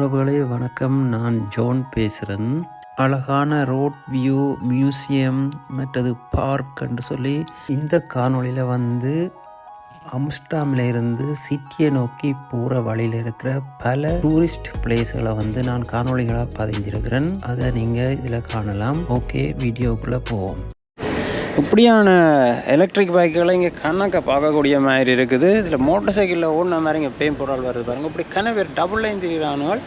உறவுகளே வணக்கம். நான் ஜோன் பேசுகிறேன் அழகான ரோட் வியூ மியூசியம் மற்றது பார்க் என்று சொல்லி இந்த காணொளியில் வந்து அம்ஸ்டாமில் இருந்து சிட்டியை நோக்கி போகிற வழியில் இருக்கிற பல டூரிஸ்ட் பிளேஸ்களை வந்து நான் காணொளிகளாக பதிஞ்சிருக்கிறேன் அதை நீங்கள் இதில் காணலாம். ஓகே வீடியோக்குள்ளே போவோம். இப்படியான எலக்ட்ரிக் பைக்குகளை இங்கே கணக்க பார்க்கக்கூடிய மாதிரி இருக்குது. இதில் மோட்டர் சைக்கிளில் ஓடின மாதிரி இங்கே பேம் பொருள் வருது பாருங்க. இப்படி கன பேர் டபுள் லைன் திரிகிறானுகள்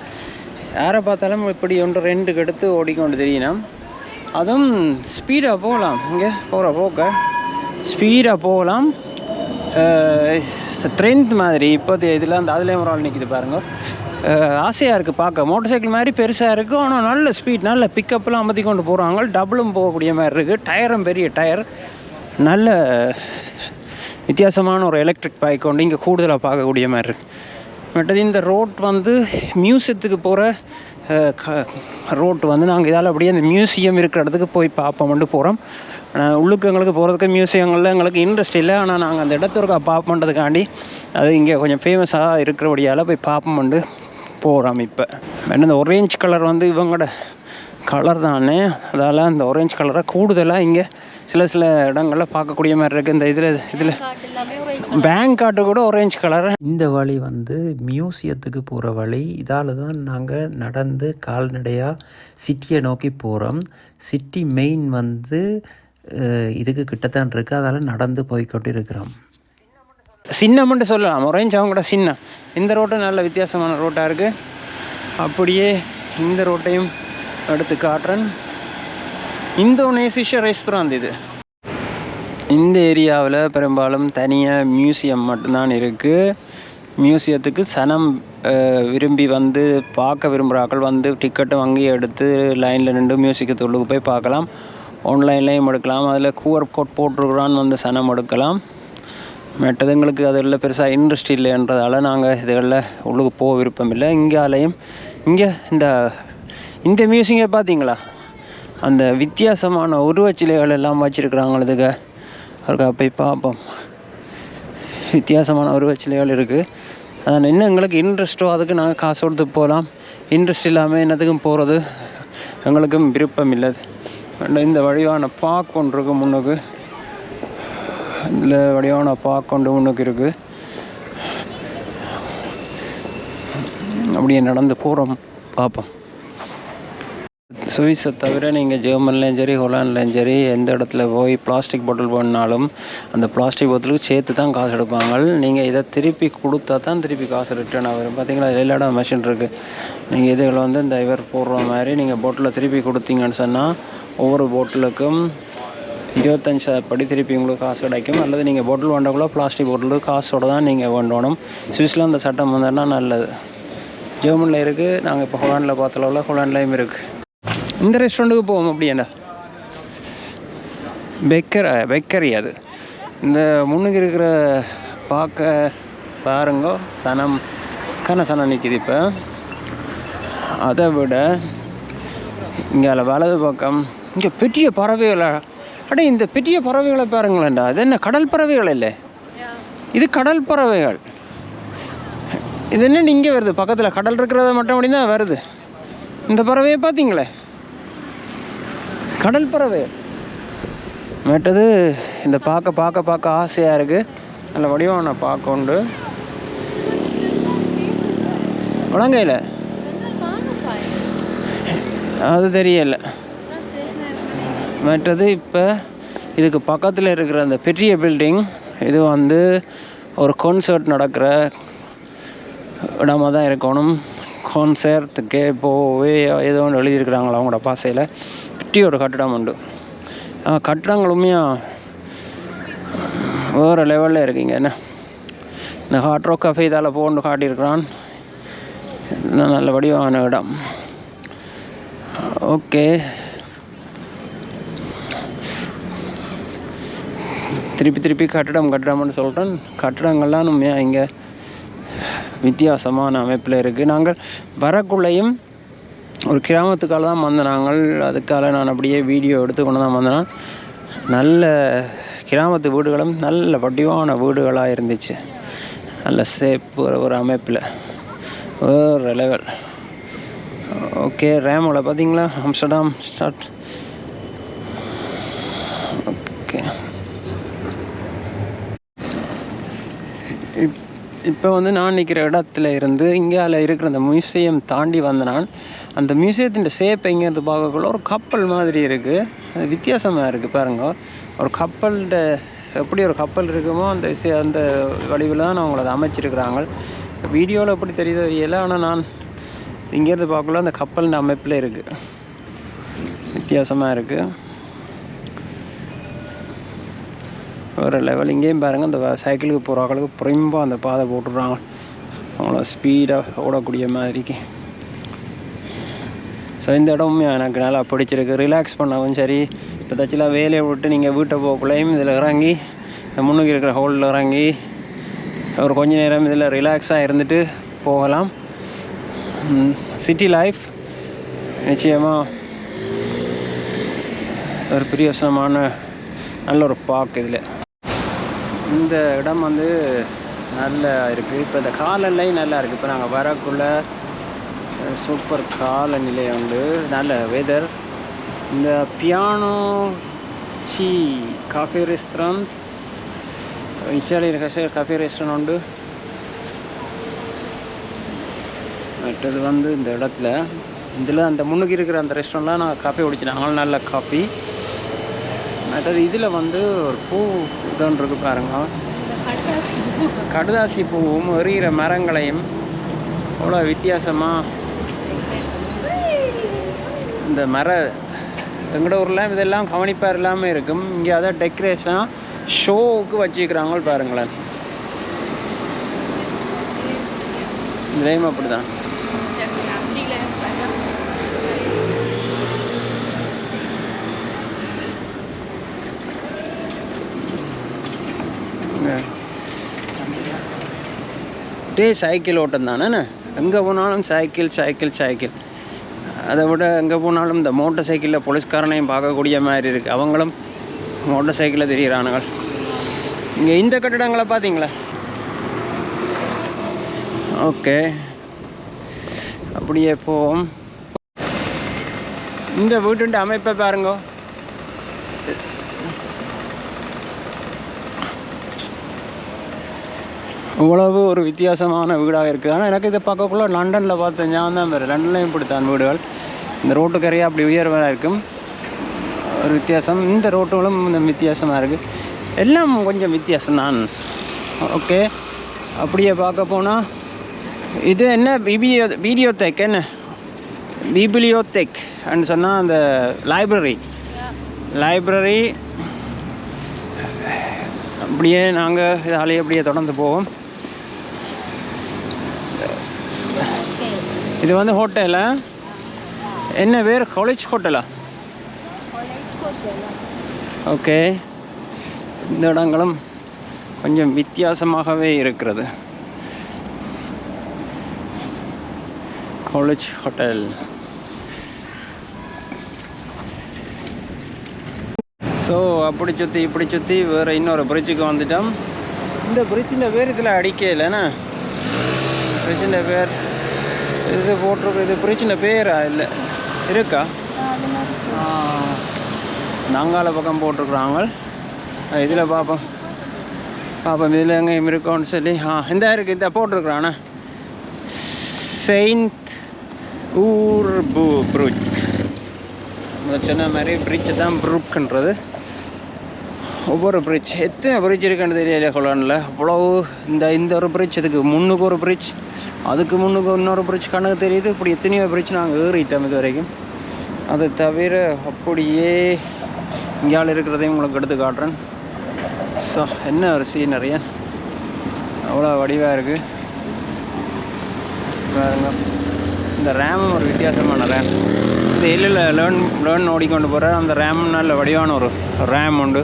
யாரை பார்த்தாலும் இப்படி ஒன்று ரெண்டுக்கு எடுத்து ஓடிக்கொண்டு தெரியணும் அதுவும் ஸ்பீடாக போகலாம். இங்கே போகிற போக்க ஸ்பீடாக போகலாம். ட்ரெண்ட் மாதிரி இப்போது இதில் அந்த அதுலேயும் ஒரு ஆள் நிற்கிது பாருங்கள் ஆசையாக இருக்குது பார்க்க. மோட்டர் சைக்கிள் மாதிரி பெருசாக இருக்குது ஆனால் நல்ல ஸ்பீட் நல்ல பிக்கப்லாம் அமர்த்தி கொண்டு போகிறாங்க டபுளும் போகக்கூடிய மாதிரி இருக்குது டயரும் பெரிய டயர் நல்ல வித்தியாசமான ஒரு எலக்ட்ரிக் பைக் கொண்டு இங்கே கூடுதலாக பார்க்கக்கூடிய மாதிரி இருக்குது மற்றது இந்த ரோட் வந்து மியூசியத்துக்கு போகிற ரோட் வந்து நாங்கள் இதால் அப்படியே அந்த மியூசியம் இருக்கிற இடத்துக்கு போய் பார்ப்போம்ட்டு போகிறோம் ஆனால் உள்ளுக்கு எங்களுக்கு போகிறதுக்கு மியூசியங்களில் எங்களுக்கு இன்ட்ரெஸ்ட் இல்லை. ஆனால் நாங்கள் அந்த இடத்திற்கு பார்ப்போன்றதுக்காண்டி அது இங்கே கொஞ்சம் ஃபேமஸாக இருக்கிறபடியால் போய் பார்ப்போம்ண்டு போகிறோம் இப்போ. என்ன இந்த ஒரேஞ்ச் கலர் வந்து இவங்களோட கலர் தானே. அதால் அந்த ஒரேஞ்ச் கலரை கூடுதலாக இங்கே சில சில இடங்களில் பார்க்கக்கூடிய மாதிரி இருக்குது இந்த இதில் இதில் பேங்க் காட்டு கூட ஒரேஞ்ச் கலர் இந்த வழி வந்து மியூசியத்துக்கு போகிற வழி. இதால் தான் நாங்கள் நடந்து கால்நடையாக சிட்டியை நோக்கி போகிறோம் சிட்டி மெயின் வந்து இதுக்கு கிட்டத்தான் இருக்குது அதால் நடந்து போய்க்கொண்டு இருக்கிறோம் சின்னம்னு சொல்லலாம். ஒரேஞ்ச் அவங்க கூட சின்னம் இந்த ரோட்டும் நல்ல வித்தியாசமான ரோட்டாக இருக்குது அப்படியே இந்த ரோட்டையும் எடுத்து காட்டுறேன். இந்தோனேசிய ரெஸ்டாரண்ட் இது. இந்த ஏரியாவில் பெரும்பாலும் தனியாக மியூசியம் மட்டும்தான் இருக்குது மியூசியத்துக்கு சனம் விரும்பி வந்து பார்க்க விரும்புகிறாக்கள் வந்து டிக்கெட்டு வாங்கி எடுத்து லைனில் நின்று மியூசியத்துள்ளுக்கு போய் பார்க்கலாம். ஆன்லைன்லேயும் எடுக்கலாம். அதில் கூவர் கோட் போட்டிருக்கிறான்னு வந்து சனம் எடுக்கலாம். மற்றது எங்களுக்கு அதில் பெருசாக இன்ட்ரெஸ்ட் இல்லைன்றதால நாங்கள் இதுகளில் உள்ளுக்கு போக விருப்பம் இல்லை. இங்காலையும் இங்கே இந்த இந்த மியூசிக்கை பார்த்தீங்களா அந்த வித்தியாசமான உருவச்சிலைகள் எல்லாம் வச்சுருக்குறாங்க இதுக்கு போய் பார்ப்போம் வித்தியாசமான உருவச்சிலைகள் இருக்குது அதனால் என்ன எங்களுக்கு இன்ட்ரெஸ்ட்டோ அதுக்கு நாங்கள் காசு கொடுத்து போகலாம். இன்ட்ரெஸ்ட் இல்லாமல் என்னத்துக்கும் போகிறது எங்களுக்கும் விருப்பம் இல்லை இந்த வடிவான பார்க் ஒன்று இருக்குது முன்னுக்கு. இந்த வடிவான பார்க் ஒன்று முன்னுக்கு இருக்குது அப்படியே நடந்து போகிறோம் பார்ப்போம் சுவிஸை தவிர நீங்கள் ஜெர்மன்லேயும் சரி ஹொலாண்ட்லேயும் சரி எந்த இடத்துல போய் பிளாஸ்டிக் பாட்டில் போனாலும் அந்த பிளாஸ்டிக் பாட்டிலுக்கு சேர்த்து தான் காசு எடுப்பாங்க. நீங்கள் இதை திருப்பி கொடுத்தா தான் திருப்பி காசு ரிட்டர்ன் ஆகும். பார்த்தீங்களா எல்லா மிஷின் இருக்குது நீங்கள் இதுகளை வந்து இந்த இவர் போடுற மாதிரி நீங்கள் போட்டில் திருப்பி கொடுத்தீங்கன்னு சொன்னால் ஒவ்வொரு போட்டிலுக்கும் இருபத்தஞ்சு படி திருப்பி உங்களுக்கு காசு கிடைக்கும். அல்லது நீங்கள் பாட்டில் வேண்டக்குள்ள பிளாஸ்டிக் பாட்டில் காசோட தான் நீங்கள் வேண்டணும். சுவிஸில் அந்த சட்டம் வந்தோன்னா நல்லது. ஜெர்மனில் இருக்குது நாங்கள் இப்போ ஹொலாண்டில் பார்த்தளவில் ஹொலாண்ட்லேயும் இருக்குது இந்த ரெஸ்டாரண்ட்டுக்கு போவோம் அப்படியாண்டா? பெக்கர் பெக்கரி அது. இந்த முன்னுக்கு இருக்கிற பார்க்க பாருங்க சனம் கன சனம் நிற்கிது இப்போ. அதை விட இங்கே வலது பக்கம் இங்கே பெரிய பறவைகள்? அடே இந்த பெரிய பறவைகளை பாருங்களேன்டா. அது என்ன கடல் பறவைகள் இல்லை? இது கடல் பறவைகள். இது என்ன இங்கே வருது? பக்கத்தில் கடல் இருக்கிறத மட்டும் அப்படி தான் வருது. இந்த பறவையை பார்த்தீங்களே? கடல் பறவை. மேட்டது இந்த பார்க்க பார்க்க பார்க்க ஆசையாக இருக்குது நல்ல வடிவம் பார்க்க உண்டு. உலங்கையில் அது தெரியல. மற்றது இப்போ இதுக்கு பக்கத்தில் இருக்கிற அந்த பெரிய பில்டிங் இது வந்து ஒரு கான்சர்ட் நடக்கிற இடமா தான் இருக்கணும் கான்சர்ட்டுக்கு போவே ஏதோ ஒன்று எழுதியிருக்கிறாங்களா அவங்களோட பாசையில். சுற்றி ஒரு கட்டிடம் உண்டு ஆ, வேறு லெவலில் இருக்குங்க என்ன இந்த ஹாட் ராக் கஃபே இதால் போகணுன்னு காட்டியிருக்கிறான் இன்னும் நல்ல வடிவான இடம் ஓகே திருப்பி திருப்பி கட்டடம் கட்டடம்னு சொல்கிறேன் கட்டடங்கள்லாம் நம்ம இங்கே வித்தியாசமான அமைப்பில் இருக்குது நாங்கள் வரக்குள்ளேயும் ஒரு கிராமத்துக்கால தான் வந்த நாங்கள் அதுக்காக நான் அப்படியே வீடியோ எடுத்து கொண்டு தான் வந்தேன் நல்ல கிராமத்து வீடுகளும் நல்ல வடிவான வீடுகளாக இருந்துச்சு. நல்ல சேப் ஒரு ஒரு அமைப்பில். ஒரு லெவல் ஓகே ரேமோவில் பார்த்தீங்களா? Amsterdam start. இப்போ வந்து நான் நிற்கிற இடத்துல இருந்து இங்கால இருக்கிற அந்த மியூசியம் தாண்டி வந்த நான் அந்த மியூசியத்தின் ஷேப் எங்கேருந்து பார்க்கக்குள்ள ஒரு கப்பல் மாதிரி இருக்குது அது வித்தியாசமாக இருக்குது பாருங்கள் ஒரு கப்பல்கிட்ட எப்படி ஒரு கப்பல் இருக்குமோ அந்த விஷயம் அந்த வடிவில் தான் அவங்கள அதை அமைச்சிருக்கிறாங்க. வீடியோவில் எப்படி தெரியுதோ தெரியல ஆனால் நான் இங்கேருந்து பார்க்கக்குள்ள அந்த கப்பல் அமைப்பில் இருக்குது வித்தியாசமாக இருக்குது ஒரு லெவல் இங்கேயும் பாருங்கள் அந்த சைக்கிளுக்கு போகிற அளவுக்கு புறம்பாக அந்த பாதை போட்டுடுறாங்க. அவ்வளோ ஸ்பீடாக ஓடக்கூடிய மாதிரிக்கு. ஸோ இந்த இடமும் எனக்கு நல்லா பிடிச்சிருக்கு. ரிலாக்ஸ் பண்ணவும் சரி. இப்போ தச்சுலாம் வேலையை விட்டு நீங்கள் வீட்டை போகக்குள்ளேயும் இதில் இறங்கி முன்னுக்கு இருக்கிற ஹோலில் இறங்கி ஒரு கொஞ்ச நேரம் இதில் ரிலாக்ஸாக இருந்துட்டு போகலாம். சிட்டி லைஃப் நிச்சயமாக ஒரு பிரியோசனமான நல்ல ஒரு பார்க் இதில். இந்த இடம் வந்து நல்லா இருக்குது இப்போ இந்த காலநிலை நல்லா இருக்குது இப்போ நாங்கள் வரக்குள்ள சூப்பர் காலநிலை உண்டு. நல்ல வெதர் இந்த piano C coffee restaurant Italian கஷே coffee restaurant உண்டு. மற்றது வந்து இந்த இடத்துல இதில் அந்த முன்னுக்கு இருக்கிற அந்த ரெஸ்டாரண்ட்லாம் நான் காஃபி குடிச்சிட்டேன் நல்ல காஃபி மற்றது இதில் வந்து ஒரு பூ இதொன்று இருக்கு பாருங்க கடுதாசி பூவும் எறிகிற மரங்களையும் அவ்வளோ வித்தியாசமாக இந்த மர எங்கட ஊரில் இதெல்லாம் கவனிப்பார் இல்லாமல் இருக்கும். இங்கே அதை டெக்கரேஷனாக ஷோவுக்கு வச்சுக்கிறாங்க பாருங்களேன். இதுலேயும் அப்படி தான் டே சைக்கிள் ஓட்டம் தானே. எங்கே போனாலும் சைக்கிள் சைக்கிள் சைக்கிள். அதை விட எங்கே போனாலும் இந்த மோட்டர் சைக்கிளில் போலீஸ்காரனையும் பார்க்கக்கூடிய மாதிரி இருக்குது அவங்களும் மோட்டர் சைக்கிளில் தெரிகிறானுங்க இங்கே இந்த கட்டிடங்களை பார்த்தீங்களா? ஓகே. அப்படியே போவோம். இந்த வீட்டுண்ட அமைப்பை பாருங்க. இவ்வளவு ஒரு வித்தியாசமான வீடாக இருக்குது. ஆனால் எனக்கு இதை பார்க்கக்குள்ள லண்டனில் பார்த்தேன் ஞாபகம் தான் வேறு. லண்டன்லையும் இப்படித்தான் வீடுகள். இந்த ரோட்டுக்கரையாக அப்படி உயர்வாக இருக்கும். ஒரு வித்தியாசம். இந்த ரோட்டுகளும் வித்தியாசமாக இருக்குது எல்லாம் கொஞ்சம் வித்தியாசம் தான். ஓகே. அப்படியே பார்க்க போனால் இது என்ன? வீடியோ வீடியோதெக் என்ன? பிபிலியோதெக் அப்படின்னு சொன்னால் அந்த லைப்ரரி. லைப்ரரி. அப்படியே நாங்கள் இதாலேயே அப்படியே தொடர்ந்து போவோம். இது வந்து ஹோட்டலா? என்ன பேர் காலேஜ் ஹோட்டலா? ஓகே. இந்த இடங்களும் கொஞ்சம் வித்தியாசமாகவே இருக்கிறது. காலேஜ் ஹோட்டல் ஸோ அப்படி சுற்றி இப்படி சுற்றி வேறு இன்னொரு பிரிட்ஜுக்கு வந்துட்டோம். இந்த பிரிட்ஜின் பேர் இதில் அடிக்கலைண்ணா பிரிட்ஜின் பேர் இது போட்டிருக்கு இது பிரிட்ஜின் பேரா இல்லை? இருக்கா? நாங்கால பக்கம் போட்டிருக்குறாங்க. இதில் பார்ப்போம் பார்ப்போம் இதில் எங்கேயும் இருக்கோன்னு சொல்லி. ஆ இந்த இருக்குது இந்த போட்டிருக்குறாண்ணா செயின்ட் ஊர் பு ப்ரூக் சொன்ன மாதிரி பிரிட்ஜ் தான் ப்ரூக்ன்றது ஒவ்வொரு பிரிட்ஜ் எத்தனை பிரிட்ஜ் இருக்குன்னு தெரியல கொலானில் அவ்வளவு இந்த இந்த ஒரு பிரிட்ஜ் இதுக்கு முன்னுக்கு ஒரு பிரிட்ஜ் அதுக்கு முன்னுக்கு இன்னொரு பிரிட்ஜ் கணக்கு தெரியுது. இப்படி எத்தனையோ பிரிட்ஜ் நாங்கள் ஏறிட்டோம் இது வரைக்கும் அதை தவிர அப்படியே இங்கேயால் இருக்கிறதையும் உங்களுக்கு எடுத்து காட்டுறேன். ஸோ என்ன ஒரு சீனரியா அவ்வளோ வடிவாக இருக்குது பாருங்க. இந்த ரேமும் ஒரு வித்தியாசமான ரேம் இந்த எல்லில் லேர்ன் லேர்ன் ஓடிக்கொண்டு போகிற அந்த ரேம் நல்ல வடிவான ஒரு ரேம் உண்டு.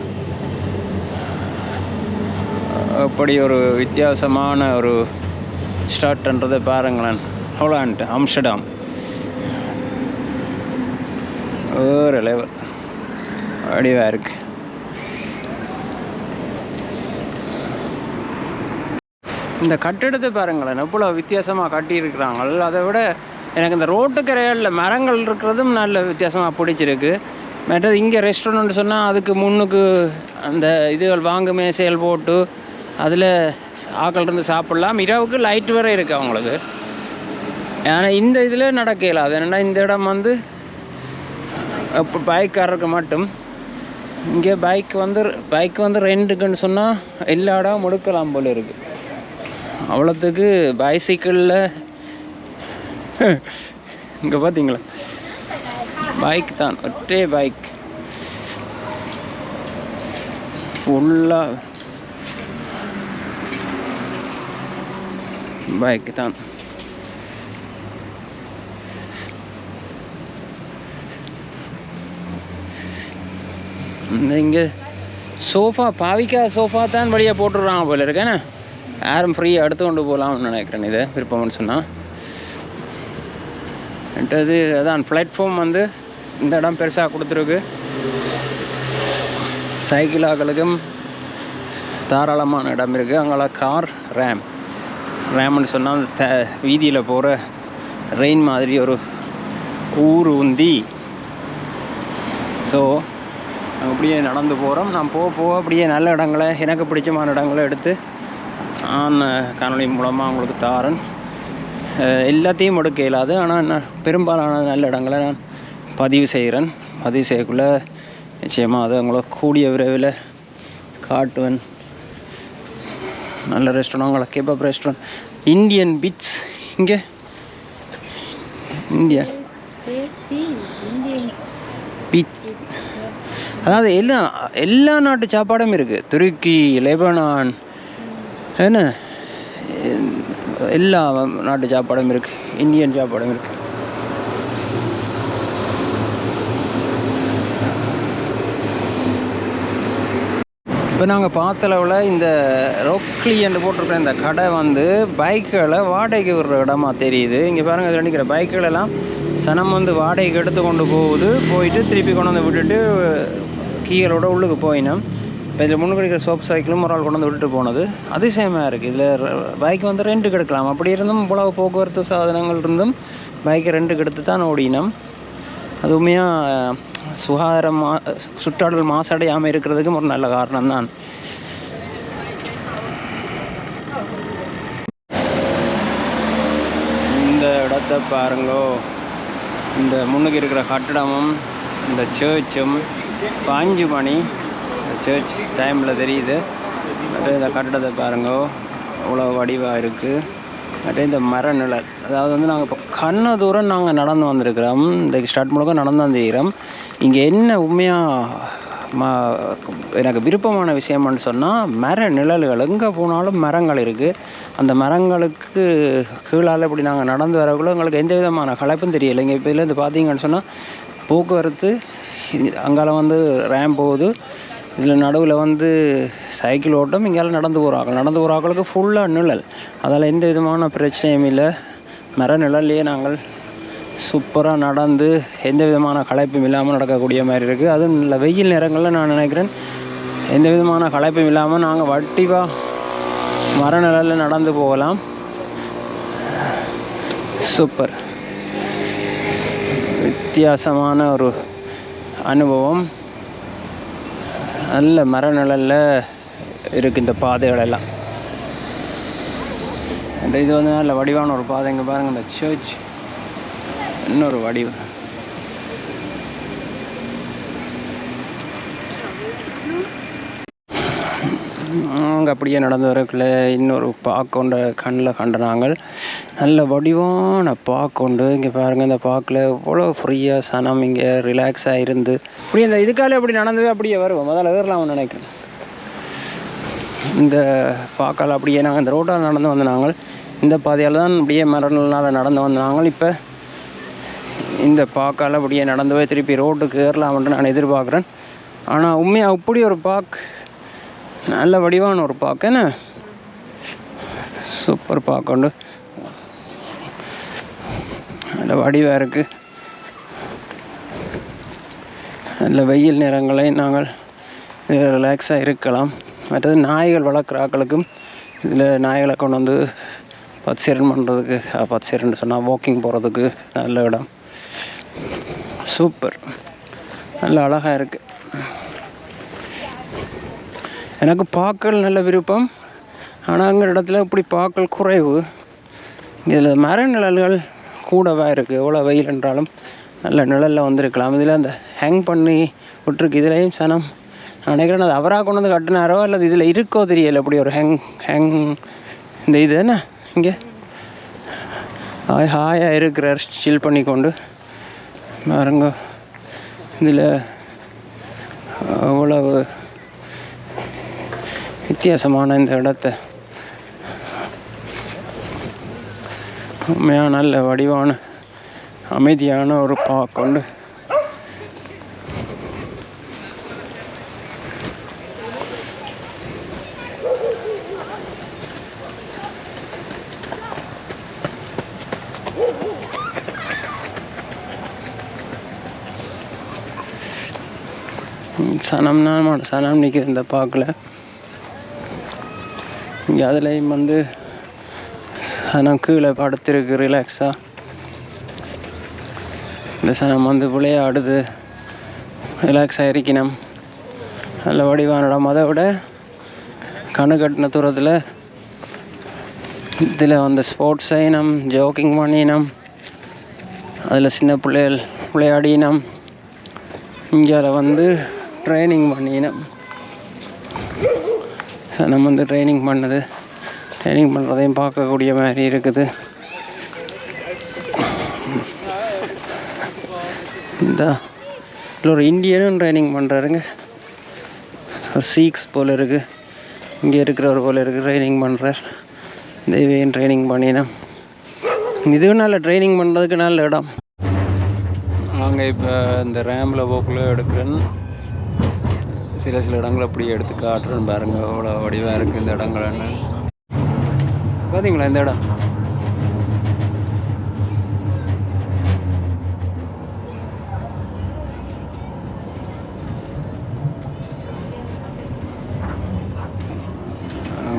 அப்படி ஒரு வித்தியாசமான ஒரு ஸ்டார்ட்ன்றதை பாருங்களேன். ஹோலாண்ட் அம்ஸ்டர்டாம் வேறு லெவல் வடிவாக இருக்கு. இந்த கட்டிடத்தை பாருங்களேன். எவ்வளோ வித்தியாசமாக கட்டியிருக்கிறாங்க அதை விட எனக்கு இந்த ரோட்டுக்கரைகளில் மரங்கள் இருக்கிறதும் நல்ல வித்தியாசமாக பிடிச்சிருக்கு. மற்றது இங்கே ரெஸ்டாரண்ட் சொன்னால் அதுக்கு முன்னுக்கு அந்த இதுகள் வாங்குமே செயல் போட்டு அதில் ஆக்கள் இருந்து சாப்பிட்லாம். இரவுக்கு லைட் வரை இருக்குது அவங்களுக்கு. ஆனால் இந்த இதில் நடக்கல. அது என்னென்னா இந்த இடம் வந்து இப்போ பைக்காரருக்கு மட்டும். இங்கே பைக் வந்து பைக் வந்து ரெண்டுக்குன்னு சொன்னால் எல்லா இடம் முடுக்கலாம் போல் இருக்குது அவ்வளோத்துக்கு பைசைக்கிளில் இங்கே பார்த்தீங்களா பைக் தான். ஒற்றே பைக் ஃபுல்லாக பைக் தான் இங்கே சோஃபா பாவிக்கா சோஃபா தான் வழியாக போட்டுடுறாங்க போல இருக்கேன்னு யாரும் ஃப்ரீயாக எடுத்து கொண்டு போகலாம்னு நினைக்கிறேன் இதை விருப்பம்னு சொன்னால் அது அதான் பிளாட்ஃபார்ம் வந்து இந்த இடம் பெருசாக கொடுத்துருக்கு. சைக்கிள் ஆக்களுக்கும் தாராளமான இடம் இருக்குது அங்கெல்லாம் கார் ரேம் ரேமன் சொன்னால் அந்த த வீதியில் போகிற ரெயின் மாதிரி ஒரு ஊர் உந்தி. ஸோ அப்படியே நடந்து போகிறோம் நான் போக போக அப்படியே நல்ல இடங்களை எனக்கு பிடிச்சமான இடங்களை எடுத்து ஆன காணொலி மூலமாக உங்களுக்கு தாரன். எல்லாத்தையும் எடுக்க இயலாது. ஆனால் நான் பெரும்பாலான நல்ல இடங்களை நான் பதிவு செய்கிறேன் பதிவு செய்யக்குள்ள நிச்சயமாக அதை உங்களை கூடிய விரைவில் காட்டுவேன். நல்ல ரெஸ்டாரண்ட் அவங்கள கேபப் ரெஸ்டாரண்ட் இந்தியன் பீச் இங்கே? இந்தியா? பீச் அதாவது எல்லா எல்லா நாட்டு சாப்பாடும் இருக்குது துருக்கி லெபனான் என்ன? எல்லா நாட்டு சாப்பாடும் இருக்குது இந்தியன் சாப்பாடும் இருக்குது இப்போ நாங்கள் பார்த்தளவில் இந்த ரொக்லி போட்டிருக்கிற இந்த கடை வந்து பைக்குகளை வாடகைக்கு விடுற இடமா தெரியுது. இங்கே பாருங்கள் இதில் நிற்கிற பைக்குகளெல்லாம் சனம் வந்து வாடகைக்கு எடுத்து கொண்டு போகுது. போயிட்டு திருப்பி கொண்டு வந்து விட்டுட்டு கீழோட உள்ளுக்கு போயினோம். இப்போ இதில் முன்னுக்கு சோப் சைக்கிளும் ஒரு ஆள் கொண்டு வந்து விட்டுட்டு போனது. அதிசயமாக இருக்குது இதில் பைக் வந்து ரெண்டுக்கு எடுக்கலாம் அப்படி இருந்தும் இவ்வளவு போக்குவரத்து சாதனங்கள் இருந்தும் பைக்கை ரெண்டுக்கு எடுத்து தான் ஓடினோம். அது உண்மையாக சுகாதாரம் மா சுற்றாடல் மாசடையாமல் இருக்கிறதுக்கும் ஒரு நல்ல காரணம் தான் இந்த இடத்த பாருங்கோ. இந்த முன்னுக்கு இருக்கிற கட்டடமும் இந்த சர்ச்சும் பாஞ்சு மணி சர்ச் டைமில் தெரியுது. இந்த கட்டடத்தை பாருங்கோ. அவ்வளோ வடிவாக இருக்குது அப்படியே இந்த மர நிழல். அதாவது வந்து நாங்கள் இப்போ கண்ண தூரம் நாங்கள் நடந்து வந்திருக்கிறோம். இந்த ஸ்டார்ட் முழுக்க நடந்து வந்திருக்கிறோம் இங்கே என்ன உண்மையாக ம எனக்கு விருப்பமான விஷயம்னு சொன்னால் மர நிழல்கள் எங்கே போனாலும் மரங்கள் இருக்குது அந்த மரங்களுக்கு கீழால் இப்படி நாங்கள் நடந்து வரக்குள்ள எங்களுக்கு எந்த விதமான களைப்பும் தெரியலை. இங்கே இப்போ இதுலேருந்து பார்த்தீங்கன்னு சொன்னால் போக்குவரத்து அங்கால வந்து ரேம் போகுது. இதில் நடுவில் வந்து சைக்கிள் ஓட்டம் இங்கேயால நடந்து போகிறார்கள் நடந்து போகிறாக்களுக்கு ஃபுல்லாக நிழல். அதால் எந்த விதமான பிரச்சனையும் இல்லை. மர நிழல்லையே நாங்கள் சூப்பராக நடந்து எந்த விதமான களைப்பும் இல்லாமல் நடக்கக்கூடிய மாதிரி இருக்குது அதுவும் இல்லை வெயில் நேரங்களில் நான் நினைக்கிறேன் எந்த விதமான களைப்பும் இல்லாமல் நாங்கள் வட்டிவாக மர நிழலில் நடந்து போகலாம். சூப்பர். வித்தியாசமான ஒரு அனுபவம். நல்ல மர நிழலில் இருக்குது இந்த பாதைகள் எல்லாம். இது வந்து நல்ல வடிவான ஒரு பாதை. இங்கே பாருங்கள் இந்த சர்ச் இன்னொரு வடிவம் அங்கே அப்படியே நடந்து வரக்குள்ள இன்னொரு பாக்கொண்ட கண்ணில் கண்ட நாங்கள் நல்ல வடிவான பாக்கொண்டு இங்கே பாருங்கள் இந்த பாக்கில் எவ்வளோ ஃப்ரீயாக சனம் இங்கே ரிலாக்ஸாக இருந்து. இப்படி இந்த இதுக்காலே அப்படி நடந்தவே அப்படியே வருவோம். முதல்ல ஏறலாம்னு நினைக்கிறேன். இந்த பாக்கால் அப்படியே நாங்கள் இந்த ரோட்டால் நடந்து வந்த நாங்கள் இந்த பாதையால் தான் அப்படியே மரநாள் நடந்து வந்த நாங்கள் இப்போ இந்த பாக்கால் அப்படியே நடந்து போய் திருப்பி ரோட்டுக்கு ஏறலாம்ன்ட்டு நான் எதிர்பார்க்குறேன். ஆனால் உண்மையாக அப்படி ஒரு பாக் நல்ல வடிவான ஒரு பாக்கு என்ன? சூப்பர் பாக்குண்டு நல்ல வடிவாக இருக்குது நல்ல வெயில் நேரங்களை நாங்கள் ரிலாக்ஸாக இருக்கலாம். மற்றது நாய்கள் வளர்க்குறாக்களுக்கும் இதில் நாய்களை கொண்டு வந்து பத்சேரன் பண்ணுறதுக்கு பத்சேரன் சொன்னால் வாக்கிங் போகிறதுக்கு நல்ல இடம். சூப்பர். நல்ல அழகாக இருக்குது எனக்கு பாக்கள் நல்ல விருப்பம். ஆனால் அங்கே இடத்துல இப்படி பாக்கள் குறைவு. இதில் மர நிழல்கள் கூடவா இருக்குது எவ்வளோ வெயில் என்றாலும் நல்ல நிழலில் வந்திருக்கலாம். இதில் அந்த ஹேங் பண்ணி விட்டுருக்கு. இதுலேயும் சனம். நான் நினைக்கிறேன் அது அவராக கொண்டு வந்து கட்டினாரோ அல்லது இதில் இருக்கோ தெரியல. இப்படி ஒரு ஹேங் ஹேங் இந்த இது என்ன? இங்கே? ஹாய் ஹாயாக இருக்கிறார். ஸ்டில் பண்ணி கொண்டு பாருங்க. இதில் அவ்வளவு வித்தியாசமான இந்த இடத்த. உண்மையாக நல்ல வடிவான அமைதியான ஒரு கொண்டு சனம்னா மாட சனம் நிற்கிது இந்த பார்க்கில். இங்கே அதுலேயும் வந்து சனம் கீழே படுத்திருக்கு ரிலாக்ஸாக இந்த சனம் வந்து விளையாடுது. ரிலாக்ஸாக இருக்கணும். நல்ல வடிவான இடம் அதை விட கணு கட்டின தூரத்தில் இதில் வந்து ஸ்போர்ட்ஸ் செய்யணும் ஜோக்கிங் பண்ணினோம். அதில் சின்ன பிள்ளைகள் விளையாடினோம். இங்கே வந்து ட்ரைனிங் பண்ணினேன். ஸோ நம்ம வந்து ட்ரைனிங் பண்ணது. ட்ரைனிங் பண்ணுறதையும் பார்க்கக்கூடிய மாதிரி இருக்குது. இந்த இதில் ஒரு இந்தியனும் ட்ரைனிங் பண்ணுறாருங்க சீக்ஸ் போல் இருக்குது இங்கே இருக்கிறவர் போல் இருக்குது ட்ரைனிங் பண்ணுறார் தெய்வீன் ட்ரைனிங் பண்ணினோம். இதுவும் நல்ல ட்ரைனிங் பண்ணுறதுக்கு நல்ல இடம். நாங்கள் இப்போ இந்த ரேமில் போக்குள்ள எடுக்கிறேன்னு சில சில இடங்களை அப்படியே எடுத்து காட்டுறேன் பாருங்க. அவ்வளோ வடிவாக இருக்குது இந்த இடங்கள் பார்த்தீங்களா இந்த இடம்?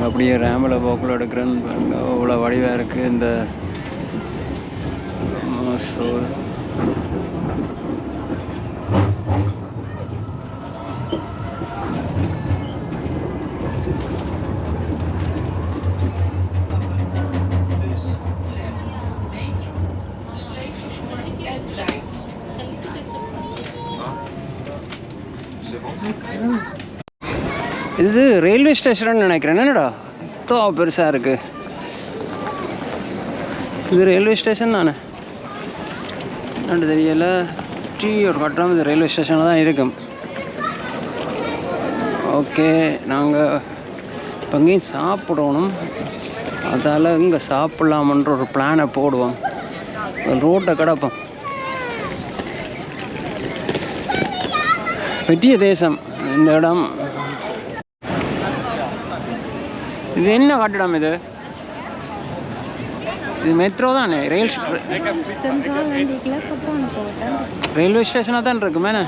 அப்படியே ரேமில் போக்குள்ள எடுக்கிறேன்னு பாருங்க. அவ்வளோ வடிவாக இருக்குது இந்த. இது ரயில்வே ஸ்டேஷன் நினைக்கிறேன். என்னடா? தோ பெருசாக இருக்குது இது ரயில்வே ஸ்டேஷன் தானே? என்னன்னு தெரியல. டீ ஒரு கட்டணம் இது ரயில்வே ஸ்டேஷனில் தான் இருக்கும் ஓகே நாங்கள் இப்போ இங்கேயும் சாப்பிடணும். அதால் இங்கே சாப்பிட்லாமன்ற ஒரு பிளானை போடுவோம். ரோட்டை கிடப்போம். வெட்டிய தேசம். இந்த இடம் இது என்ன கட்டிடம் இது? இது மெட்ரோ தானே? ரயில் ரயில்வே ஸ்டேஷனாக தான் இருக்கு மேனே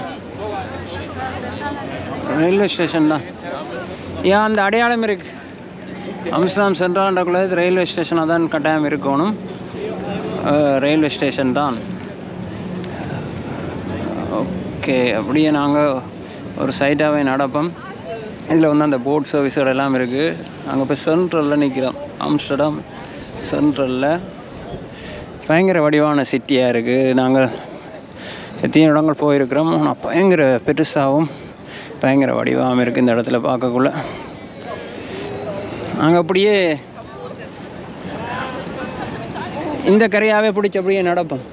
ரயில்வே ஸ்டேஷன் தான். ஏன் அந்த அடையாளம் இருக்கு? அம்ஸ்டாம் சென்ட்ராண்டக்குள்ள இது ரயில்வே ஸ்டேஷனாக தான் கட்டாயம் இருக்கணும். ரயில்வே ஸ்டேஷன் தான். ஓகே அப்படியே நாங்கள் ஒரு சைட்டாகவே நடப்போம். இதில் வந்து அந்த போட் சர்வீஸுகள் எல்லாம் இருக்குது அங்கே இப்போ சென்ட்ரலில் நிற்கிறோம் ஆம்ஸ்டர்டாம் சென்ட்ரலில் பயங்கர வடிவான சிட்டியாக இருக்குது நாங்கள் எத்தனை இடங்கள் போயிருக்கிறோம். ஆனால் பயங்கர பெருசாகவும் பயங்கர வடிவாகவும் இருக்குது இந்த இடத்துல பார்க்கக்குள்ள. நாங்கள் அப்படியே இந்த கரையாகவே பிடிச்சப்படியே நடப்போம்.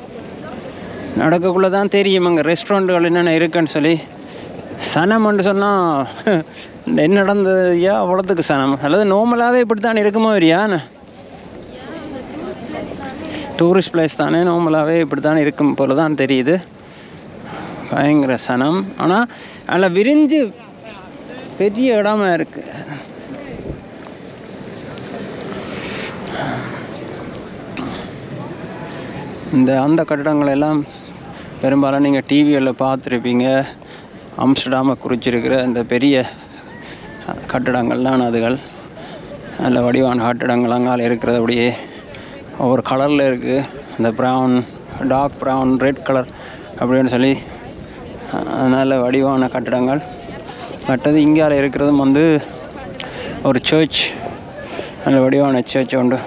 நடக்கக்குள்ளே தான் தெரியும் அங்கே ரெஸ்டாரண்ட்டுகள் என்னென்ன இருக்குன்னு சொல்லி. சனம்னு சொன்னால் என்ன நடந்ததுயா அவ்வளோத்துக்கு சனம். அல்லது நார்மலாகவே இப்படி தான் இருக்குமோ இல்லையான்னு டூரிஸ்ட் பிளேஸ் தானே நார்மலாகவே இப்படி தான் இருக்கும் போல தான் தெரியுது. பயங்கர சனம். ஆனால் அதில் விரிஞ்சு பெரிய இடமா இருக்கு. இந்த அந்த கட்டடங்கள் எல்லாம் பெரும்பாலும் நீங்கள் டிவியில் பார்த்துருப்பீங்க. அம்ஸ்டர்டாமை குறிச்சிருக்கிற இந்த பெரிய கட்டடங்கள் தான் அதுகள். நல்ல வடிவான கட்டடங்கள் அங்கால இருக்கிறது அப்படியே. ஒவ்வொரு கலரில் இருக்குது இந்த brown dark brown red colour அப்படின்னு சொல்லி நல்ல வடிவான கட்டிடங்கள். மற்றது இங்கால இருக்கிறதும் வந்து ஒரு சர்ச் நல்ல வடிவான சர்ச் உண்டு.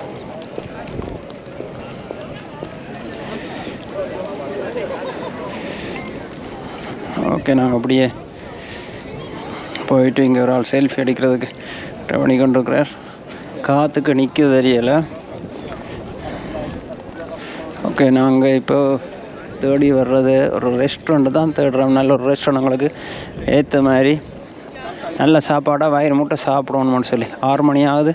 ஓகே நாங்கள் அப்படியே போயிட்டு இங்கே ஒரு ஆள் செல்ஃபி எடுக்கிறதுக்கு ட்ரை பண்ணி கொண்டிருக்கிறார். காற்றுக்கு நிற்க தெரியலை. ஓகே நாங்கள் இப்போ தேடி வர்றது ஒரு ரெஸ்டாரண்ட் தான் தேடுறோம். நல்ல ஒரு ரெஸ்டாரண்ட் உங்களுக்கு ஏற்ற மாதிரி நல்ல சாப்பாடாக வயிறு மூட்டை சாப்பிடணும்னு சொல்லி. ஆறு மணி ஆகுது.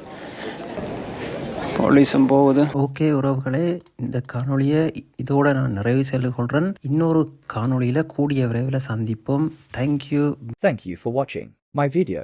போலீஸும் போகுது. ஓகே உறவுகளே இந்த காணொளியை இதோட நான் நிறைவு செய்து கொள்கிறேன் இன்னொரு காணொளியில் கூடிய விரைவில் சந்திப்போம். Thank you Thank you for watching my video.